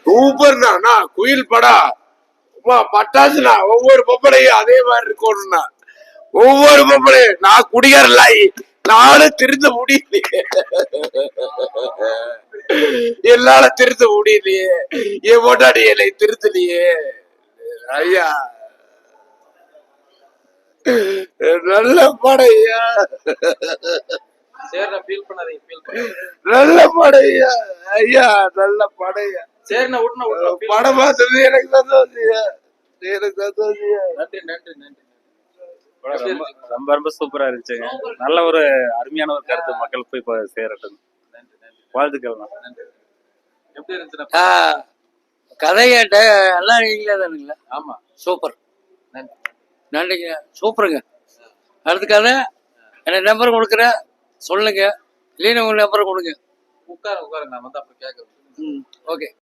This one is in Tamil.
சூப்பர்ண்ணா குயில் அம்மா பட்டாசுண்ணா ஒவ்வொரு பொம்பளையும் அதே மாதிரி இருக்கணும்ண்ணா ஒவ்வொரு பொம்பளையும் நான் குடிகாரல நானும் திருந்த முடியலையே. என்னால திருந்த முடியலையே. என் பொண்டாடி என்னை திருத்தலையே ஐயா. நல்ல பண்ணாதீங்க நல்ல படம் ஐயா நல்ல படம் ஐயா சரிண்ணா விட்டுனா feel படம் பார்த்தது எனக்கு சந்தோஷம் எனக்கு சந்தோஷம் நன்றி நன்றி நன்றி. ரொம்ப இருந்துச்சு? ரொம்ப சூப்பரா இருந்துச்சுங்க. நல்ல ஒரு அருமையான ஒரு கருத்து மக்கள் போய் இப்ப சேரட்டும். நன்றி நன்றி. வாழ்த்துக்கள் எப்படி இருந்துச்சுண்ணா ஆ, கதை கேட்ட எல்லாம் நீங்களே தானுங்களா. ஆமா. சூப்பர். நன்றி. நன்றிங்க. சூப்பருங்க. அடுத்த கதை. எனக்கு நம்பர் கொடுக்குறேன். சொல்லுங்க. இல்லைன்னு உங்க நம்பர் கொடுங்க. உட்கார உட்காருங்க நான் வந்து அப்புறம் கேட்கறேன். ஓகே